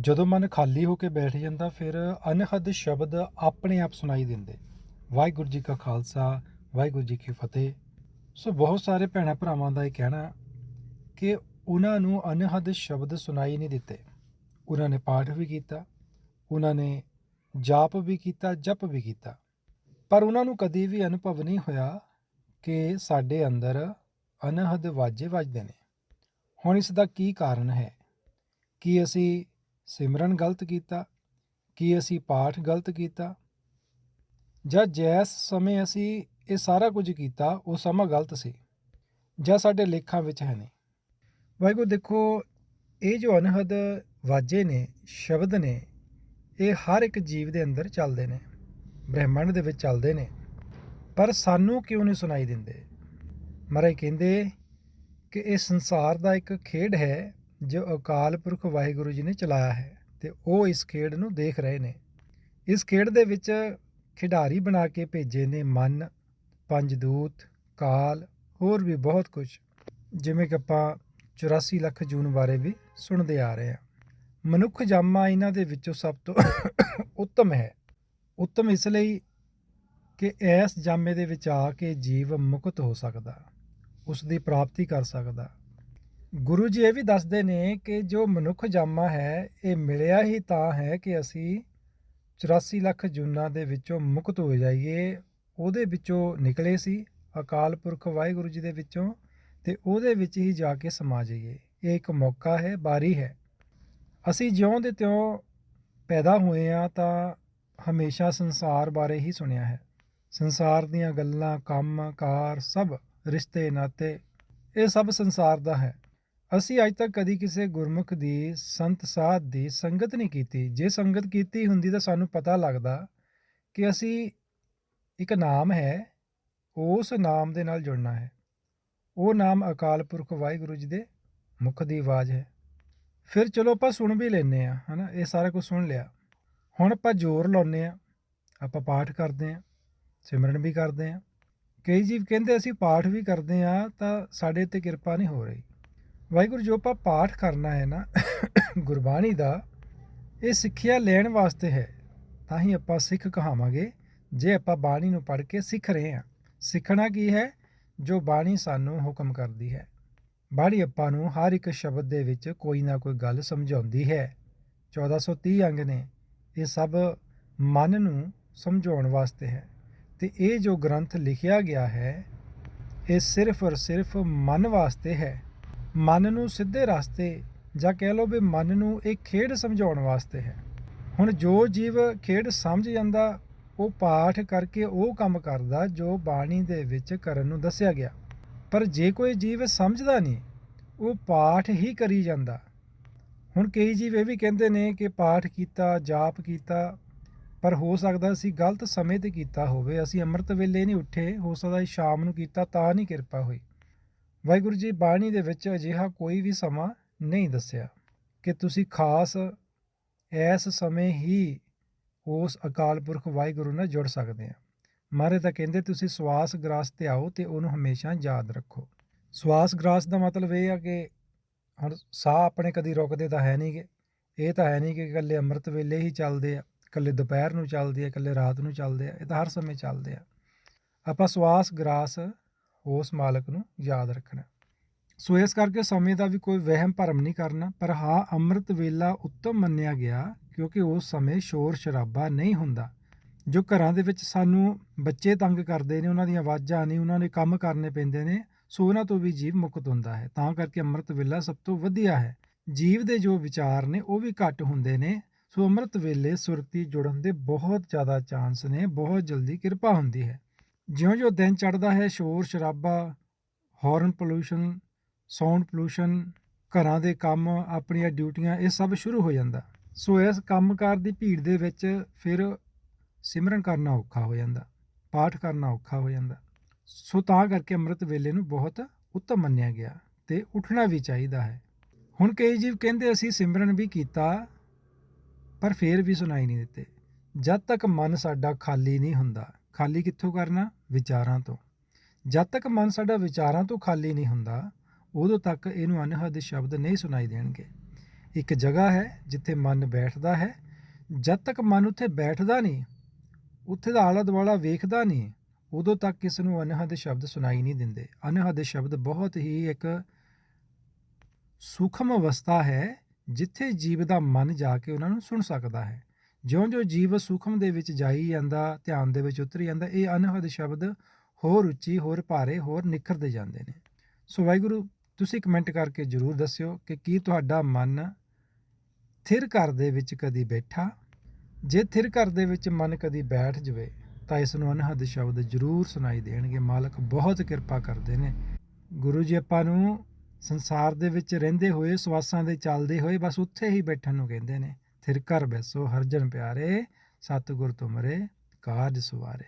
ਜਦੋਂ ਮਨ ਖਾਲੀ ਹੋ ਕੇ ਬੈਠ ਜਾਂਦਾ, ਫਿਰ ਅਨਹਦ ਸ਼ਬਦ ਆਪਣੇ ਆਪ ਸੁਣਾਈ ਦਿੰਦੇ। ਵਾਹਿਗੁਰੂ ਜੀ ਕਾ ਖਾਲਸਾ, ਵਾਹਿਗੁਰੂ ਜੀ ਕੀ ਫਤਿਹ। ਸੋ ਬਹੁਤ ਸਾਰੇ ਭੈਣਾਂ ਭਰਾਵਾਂ ਦਾ ਇਹ ਕਹਿਣਾ ਕਿ ਉਹਨਾਂ ਨੂੰ ਅਨਹਦ ਸ਼ਬਦ ਸੁਣਾਈ ਨਹੀਂ ਦਿੱਤੇ। ਉਹਨਾਂ ਨੇ ਪਾਠ ਵੀ ਕੀਤਾ, ਉਹਨਾਂ ਨੇ ਜਾਪ ਵੀ ਕੀਤਾ, ਜਪ ਵੀ ਕੀਤਾ। ਪਰ ਉਹਨਾਂ ਨੂੰ ਕਦੀ ਵੀ ਅਨੁਭਵ ਨਹੀਂ ਹੋਇਆ ਕਿ ਸਾਡੇ ਅੰਦਰ ਅਨਹਦ ਵਾਜੇ ਵੱਜਦੇ ਨੇ। ਹੁਣ ਇਸ ਦਾ ਕੀ ਕਾਰਨ ਹੈ? ਕਿ ਅਸੀਂ ਸਿਮਰਨ ਗਲਤ ਕੀਤਾ, ਕੀ ਅਸੀਂ ਪਾਠ ਗਲਤ ਕੀਤਾ? ਜਾਂ ਜੈਸ ਸਮੇਂ ਅਸੀਂ ਇਹ ਸਾਰਾ ਕੁਝ ਕੀਤਾ, ਉਹ ਸਮਾਂ ਗਲਤ ਸੀ? ਜਾਂ ਸਾਡੇ ਲੇਖਾਂ ਵਿੱਚ ਹੈ ਨਹੀਂ? ਵਾਹਿਗੁਰੂ, ਦੇਖੋ, ਇਹ ਜੋ ਅਨਹਦ ਵਾਜੇ ਨੇ, ਸ਼ਬਦ ਨੇ, ਇਹ ਹਰ ਇੱਕ ਜੀਵ ਦੇ ਅੰਦਰ ਚੱਲਦੇ ਨੇ, ਬ੍ਰਹਿਮੰਡ ਦੇ ਵਿੱਚ ਚੱਲਦੇ ਨੇ, ਪਰ ਸਾਨੂੰ ਕਿਉਂ ਨਹੀਂ ਸੁਣਾਈ ਦਿੰਦੇ? ਮਹਾਰਾਜ ਕਹਿੰਦੇ ਕਿ ਇਹ ਸੰਸਾਰ ਦਾ ਇੱਕ ਖੇਡ ਹੈ ਜੋ ਅਕਾਲ ਪੁਰਖ ਵਾਹਿਗੁਰੂ ਜੀ ਨੇ ਚਲਾਇਆ ਹੈ ਤੇ ਉਹ ਇਸ ਖੇਡ ਨੂੰ ਦੇਖ ਰਹੇ ਨੇ। ਇਸ ਖੇਡ ਦੇ ਵਿੱਚ ਖਿਡਾਰੀ ਬਣਾ ਕੇ ਭੇਜੇ ਨੇ ਮਨ ਪੰਜ ਦੂਤ ਕਾਲ, ਹੋਰ ਵੀ ਬਹੁਤ ਕੁਝ ਜਿਵੇਂ ਕਿ ਆਪਾਂ 84 ਲੱਖ ਜੂਨ ਬਾਰੇ ਵੀ ਸੁਣਦੇ ਆ ਰਹੇ ਹਾਂ। ਮਨੁੱਖ ਜਾਮਾ ਇਹਨਾਂ ਦੇ ਵਿੱਚੋਂ ਸਭ ਤੋਂ ਉੱਤਮ ਹੈ। ਉੱਤਮ ਇਸ ਲਈ ਕਿ ਇਸ ਜਾਮੇ ਦੇ ਵਿੱਚ ਆ ਕੇ ਜੀਵ ਮੁਕਤ ਹੋ ਸਕਦਾ ਉਸ ਦੀ ਪ੍ਰਾਪਤੀ ਕਰ ਸਕਦਾ। ਗੁਰੂ ਜੀ ਇਹ ਵੀ ਦੱਸਦੇ ਨੇ ਕਿ ਜੋ ਮਨੁੱਖ ਜਾਮਾ ਹੈ, ਇਹ ਮਿਲਿਆ ਹੀ ਤਾਂ ਹੈ ਕਿ ਅਸੀਂ 84 ਲੱਖ ਜੂਨਾਂ ਦੇ ਵਿੱਚੋਂ ਮੁਕਤ ਹੋ ਜਾਈਏ। ਉਹਦੇ ਵਿੱਚੋਂ ਨਿਕਲੇ ਸੀ ਅਕਾਲ ਪੁਰਖ ਵਾਹਿਗੁਰੂ ਜੀ ਦੇ ਵਿੱਚੋਂ ਤੇ ਉਹਦੇ ਵਿੱਚ ਹੀ ਜਾ ਕੇ ਸਮਾ ਜਾਈਏ। ਇਹ ਇੱਕ ਮੌਕਾ ਹੈ ਬਾਰੀ ਹੈ। ਅਸੀਂ ਜਿਉਂ ਦੇ ਤਿਉਂ ਪੈਦਾ ਹੋਏ ਆ ਤਾਂ ਹਮੇਸ਼ਾ ਸੰਸਾਰ ਬਾਰੇ ਹੀ ਸੁਣਿਆ ਹੈ। ਸੰਸਾਰ ਦੀਆਂ ਗੱਲਾਂ ਕੰਮ ਕਾਰ ਸਭ ਰਿਸ਼ਤੇ ਨਾਤੇ ਇਹ ਸਭ ਸੰਸਾਰ ਦਾ ਹੈ। ਅਸੀਂ ਅੱਜ ਤੱਕ ਕਦੀ ਕਿਸੇ ਗੁਰਮੁਖ ਦੀ, ਸੰਤ ਸਾਧ ਦੀ ਸੰਗਤ ਨਹੀਂ ਕੀਤੀ। ਜੇ ਸੰਗਤ ਕੀਤੀ ਹੁੰਦੀ ਤਾਂ ਸਾਨੂੰ ਪਤਾ ਲੱਗਦਾ ਕਿ ਅਸੀਂ ਇੱਕ ਨਾਮ ਹੈ, ਉਸ ਨਾਮ ਦੇ ਨਾਲ ਜੁੜਨਾ ਹੈ। ਉਹ ਨਾਮ ਅਕਾਲ ਪੁਰਖ ਵਾਹਿਗੁਰੂ ਜੀ ਦੇ ਮੁਖ ਦੀ ਆਵਾਜ਼ ਹੈ। ਫਿਰ ਚਲੋ ਆਪਾਂ ਸੁਣ ਵੀ ਲੈਨੇ ਆ ਹਨਾ, ਇਹ ਸਾਰਾ ਕੁਝ ਸੁਣ ਲਿਆ। ਹੁਣ ਆਪਾਂ ਜ਼ੋਰ ਲਾਉਨੇ ਆ ਆਪਾਂ ਪਾਠ ਕਰਦੇ ਆ ਸਿਮਰਨ ਵੀ ਕਰਦੇ ਆ ਕਈ ਜੀਵ ਕਹਿੰਦੇ ਅਸੀਂ ਪਾਠ ਵੀ ਕਰਦੇ ਆ ਤਾਂ ਸਾਡੇ ਤੇ ਕਿਰਪਾ ਨਹੀਂ ਹੋ ਰਹੀ। ਵਾਹਿਗੁਰੂ, ਜੋ ਆਪਾਂ ਪਾਠ ਕਰਨਾ ਹੈ ਨਾ, ਗੁਰਬਾਣੀ ਦਾ, ਇਹ ਸਿੱਖਿਆ ਲੈਣ ਵਾਸਤੇ ਹੈ। ਤਾਂ ਹੀ ਆਪਾਂ ਸਿੱਖ ਕਹਾਵਾਂਗੇ, ਜੇ ਆਪਾਂ ਬਾਣੀ ਨੂੰ ਪੜ੍ਹ ਕੇ ਸਿੱਖ ਰਹੇ ਹਾਂ। ਸਿੱਖਣਾ ਕੀ ਹੈ? ਜੋ ਬਾਣੀ ਸਾਨੂੰ ਹੁਕਮ ਕਰਦੀ ਹੈ। ਬਾਣੀ ਆਪਾਂ ਨੂੰ ਹਰ ਇੱਕ ਸ਼ਬਦ ਦੇ ਵਿੱਚ ਕੋਈ ਨਾ ਕੋਈ ਗੱਲ ਸਮਝਾਉਂਦੀ ਹੈ। 1430 ਅੰਗ ਨੇ, ਇਹ ਸਭ ਮਨ ਨੂੰ ਸਮਝਾਉਣ ਵਾਸਤੇ ਹੈ। ਤੇ ਇਹ ਜੋ ਗ੍ਰੰਥ ਲਿਖਿਆ ਗਿਆ ਹੈ, ਇਹ ਸਿਰਫ ਔਰ ਸਿਰਫ ਮਨ ਵਾਸਤੇ ਹੈ। ਮਨ ਨੂੰ ਸਿੱਧੇ ਰਸਤੇ ਜਾਂ ਕਹਿ ਲਓ ਵੀ ਮਨ ਨੂੰ ਇਹ ਖੇਡ ਸਮਝਾਉਣ ਵਾਸਤੇ ਹੈ। ਹੁਣ ਜੋ ਜੀਵ ਖੇਡ ਸਮਝ ਜਾਂਦਾ, ਉਹ ਪਾਠ ਕਰਕੇ ਉਹ ਕੰਮ ਕਰਦਾ ਜੋ ਬਾਣੀ ਦੇ ਵਿੱਚ ਕਰਨ ਨੂੰ ਦੱਸਿਆ ਗਿਆ। ਪਰ ਜੇ ਕੋਈ ਜੀਵ ਸਮਝਦਾ ਨਹੀਂ, ਉਹ ਪਾਠ ਹੀ ਕਰੀ ਜਾਂਦਾ। ਹੁਣ ਕਈ ਜੀਵ ਇਹ ਵੀ ਕਹਿੰਦੇ ਨੇ ਕਿ ਪਾਠ ਕੀਤਾ, ਜਾਪ ਕੀਤਾ, ਪਰ ਹੋ ਸਕਦਾ ਅਸੀਂ ਗਲਤ ਸਮੇਂ ਤੇ ਕੀਤਾ ਹੋਵੇ। ਅਸੀਂ ਅੰਮ੍ਰਿਤ ਵੇਲੇ ਨਹੀਂ ਉੱਠੇ, ਹੋ ਸਕਦਾ ਸ਼ਾਮ ਨੂੰ ਕੀਤਾ, ਤਾਂ ਨਹੀਂ ਕਿਰਪਾ ਹੋਈ। ਵਾਹਿਗੁਰੂ ਜੀ, ਬਾਣੀ ਦੇ ਵਿੱਚ ਅਜਿਹਾ ਕੋਈ ਵੀ ਸਮਾਂ ਨਹੀਂ ਦੱਸਿਆ ਕਿ ਤੁਸੀਂ ਖਾਸ ਇਸ ਸਮੇਂ ਹੀ ਉਸ ਅਕਾਲ ਪੁਰਖ ਵਾਹਿਗੁਰੂ ਨਾਲ ਜੁੜ ਸਕਦੇ ਆ। ਮਾਰੇ ਤਾਂ ਕਹਿੰਦੇ, ਤੁਸੀਂ ਸਵਾਸ ਗ੍ਰਾਸ ਤੇ ਆਓ ਤੇ ਉਹਨੂੰ ਹਮੇਸ਼ਾ ਯਾਦ ਰੱਖੋ। ਸਵਾਸ ਗ੍ਰਾਸ ਦਾ ਮਤਲਬ ਇਹ ਆ ਕਿ ਹੁਣ ਸਾਹ ਆਪਣੇ ਕਦੀ ਰੁਕਦੇ ਤਾਂ ਹੈ ਨਹੀਂਗੇ ਇਹ ਤਾਂ ਹੈ ਨਹੀਂ ਕਿ ਇਕੱਲੇ ਅੰਮ੍ਰਿਤ ਵੇਲੇ ਹੀ ਚੱਲਦੇ ਆ, ਇਕੱਲੇ ਦੁਪਹਿਰ ਨੂੰ ਚੱਲਦੇ ਆ, ਇਕੱਲੇ ਰਾਤ ਨੂੰ ਚੱਲਦੇ ਆ, ਇਹ ਤਾਂ ਹਰ ਸਮੇਂ ਚੱਲਦੇ ਆ। ਆਪਾਂ ਸਵਾਸ ਗ੍ਰਾਸ ਉਸ ਮਾਲਕ ਨੂੰ ਯਾਦ ਰੱਖਣਾ। ਸੋ ਇਸ ਕਰਕੇ ਸਮੇਂ ਦਾ ਵੀ ਕੋਈ ਵਹਿਮ ਭਰਮ ਨਹੀਂ ਕਰਨਾ, ਪਰ ਹਾਂ, ਅੰਮ੍ਰਿਤ ਵੇਲਾ ਉੱਤਮ ਮੰਨਿਆ ਗਿਆ ਕਿਉਂਕਿ ਉਸ ਸਮੇਂ ਸ਼ੋਰ ਸ਼ਰਾਬਾ ਨਹੀਂ ਹੁੰਦਾ। ਜੋ ਘਰਾਂ ਦੇ ਵਿੱਚ ਸਾਨੂੰ ਬੱਚੇ ਤੰਗ ਕਰਦੇ ਨੇ, ਉਹਨਾਂ ਦੀਆਂ ਆਵਾਜ਼ਾਂ ਨਹੀਂ, ਉਹਨਾਂ ਨੇ ਕੰਮ ਕਰਨੇ ਪੈਂਦੇ ਨੇ, ਸੋ ਉਹਨਾਂ ਤੋਂ ਵੀ ਜੀਵ ਮੁਕਤ ਹੁੰਦਾ ਹੈ। ਤਾਂ ਕਰਕੇ ਅੰਮ੍ਰਿਤ ਵੇਲਾ ਸਭ ਤੋਂ ਵਧੀਆ ਹੈ। ਜੀਵ ਦੇ ਜੋ ਵਿਚਾਰ ਨੇ, ਉਹ ਵੀ ਘੱਟ ਹੁੰਦੇ ਨੇ। ਸੋ ਅੰਮ੍ਰਿਤ ਵੇਲੇ ਸੁਰਤੀ ਜੁੜਨ ਦੇ ਬਹੁਤ ਜ਼ਿਆਦਾ ਚਾਂਸ ਨੇ, ਬਹੁਤ ਜਲਦੀ ਕਿਰਪਾ ਹੁੰਦੀ ਹੈ। ਜਿਉਂ-ਜਿਉਂ ਦਿਨ ਚੜ੍ਹਦਾ ਹੈ, ਸ਼ੋਰ ਸ਼ਰਾਬਾ ਹਾਰਨ ਪੋਲੂਸ਼ਨ ਸਾਊਂਡ ਪੋਲੂਸ਼ਨ ਘਰਾਂ ਦੇ ਕੰਮ, ਆਪਣੀਆਂ ਡਿਊਟੀਆਂ ਇਹ ਸਭ ਸ਼ੁਰੂ ਹੋ ਜਾਂਦਾ। ਸੋ ਇਸ ਕੰਮਕਾਰ ਦੀ ਭੀੜ ਦੇ ਵਿੱਚ ਫਿਰ ਸਿਮਰਨ ਕਰਨਾ ਔਖਾ ਹੋ ਜਾਂਦਾ, ਪਾਠ ਕਰਨਾ ਔਖਾ ਹੋ ਜਾਂਦਾ। ਸੋ ਤਾਂ ਕਰਕੇ ਅੰਮ੍ਰਿਤ ਵੇਲੇ ਨੂੰ ਬਹੁਤ ਉੱਤਮ ਮੰਨਿਆ ਗਿਆ ਤੇ ਉੱਠਣਾ ਵੀ ਚਾਹੀਦਾ ਹੈ। ਹੁਣ ਕਈ ਜੀਵ ਕਹਿੰਦੇ ਅਸੀਂ ਸਿਮਰਨ ਵੀ ਕੀਤਾ, ਪਰ ਫੇਰ ਵੀ ਸੁਣਾਈ ਨਹੀਂ ਦਿੱਤੇ। ਜਦ ਤੱਕ ਮਨ ਸਾਡਾ ਖਾਲੀ ਨਹੀਂ ਹੁੰਦਾ ਖਾਲੀ ਕਿੱਥੋਂ ਕਰਨਾ? ਵਿਚਾਰਾਂ ਤੋਂ। ਜਦ ਤੱਕ ਮਨ ਸਾਡਾ ਵਿਚਾਰਾਂ ਤੋਂ ਖਾਲੀ ਨਹੀਂ ਹੁੰਦਾ, ਉਦੋਂ ਤੱਕ ਇਹਨੂੰ ਅਨਹਦ ਸ਼ਬਦ ਨਹੀਂ ਸੁਣਾਈ ਦੇਣਗੇ। ਇੱਕ ਜਗ੍ਹਾ ਹੈ ਜਿੱਥੇ ਮਨ ਬੈਠਦਾ ਹੈ। ਜਦ ਤੱਕ ਮਨ ਉੱਥੇ ਬੈਠਦਾ ਨਹੀਂ, ਉੱਥੇ ਦਾ ਆਲਾ ਦੁਆਲਾ ਵੇਖਦਾ ਨਹੀਂ, ਉਦੋਂ ਤੱਕ ਕਿਸ ਨੂੰ ਅਨਹਦ ਸ਼ਬਦ ਸੁਣਾਈ ਨਹੀਂ ਦਿੰਦੇ। ਅਨਹਦ ਸ਼ਬਦ ਬਹੁਤ ਹੀ ਇੱਕ ਸੂਖਮ ਅਵਸਥਾ ਹੈ, ਜਿੱਥੇ ਜੀਵ ਦਾ ਮਨ ਜਾ ਕੇ ਉਹਨਾਂ ਨੂੰ ਸੁਣ ਸਕਦਾ ਹੈ। ਜਿਉਂ-ਜਿਉਂ ਜੀਵ ਸੂਖਮ ਦੇ ਵਿੱਚ ਜਾਈ ਜਾਂਦਾ, ਧਿਆਨ ਦੇ ਵਿੱਚ ਉਤਰੀ ਜਾਂਦਾ, ਇਹ ਅਨਹਦ ਸ਼ਬਦ ਹੋਰ ਉੱਚੀ, ਹੋਰ ਭਾਰੇ, ਹੋਰ ਨਿਖਰਦੇ ਜਾਂਦੇ ਨੇ। ਸੋ ਵਾਹਿਗੁਰੂ, ਤੁਸੀਂ ਕਮੈਂਟ ਕਰਕੇ ਜਰੂਰ ਦੱਸਿਓ ਕਿ ਕੀ ਤੁਹਾਡਾ ਮਨ ਥਿਰ ਘਰ ਦੇ ਵਿੱਚ ਕਦੀ ਬੈਠਾ? ਜੇ ਥਿਰ ਘਰ ਦੇ ਵਿੱਚ ਮਨ ਕਦੀ ਬੈਠ ਜਵੇ, ਤਾਂ ਇਸ ਨੂੰ ਅਨਹਦ ਸ਼ਬਦ ਜਰੂਰ ਸੁਣਾਈ ਦੇਣਗੇ। ਮਾਲਕ ਬਹੁਤ ਕਿਰਪਾ ਕਰਦੇ ਨੇ। ਗੁਰੂ ਜੀ, ਆਪਾਂ ਨੂੰ ਸੰਸਾਰ ਦੇ ਵਿੱਚ ਰਹਿੰਦੇ ਹੋਏ, ਸਵਾਸਾਂ ਦੇ ਚੱਲਦੇ ਹੋਏ ਬਸ ਉੱਥੇ ਹੀ ਬੈਠਣ ਨੂੰ ਕਹਿੰਦੇ ਨੇ। ਥਿਰ ਘਰ ਬੈਸੋ ਹਰਜਨ ਪਿਆਰੇ ਸਤਿਗੁਰ ਤੁਮਰੇ ਕਾਜ ਸਵਾਰੇ।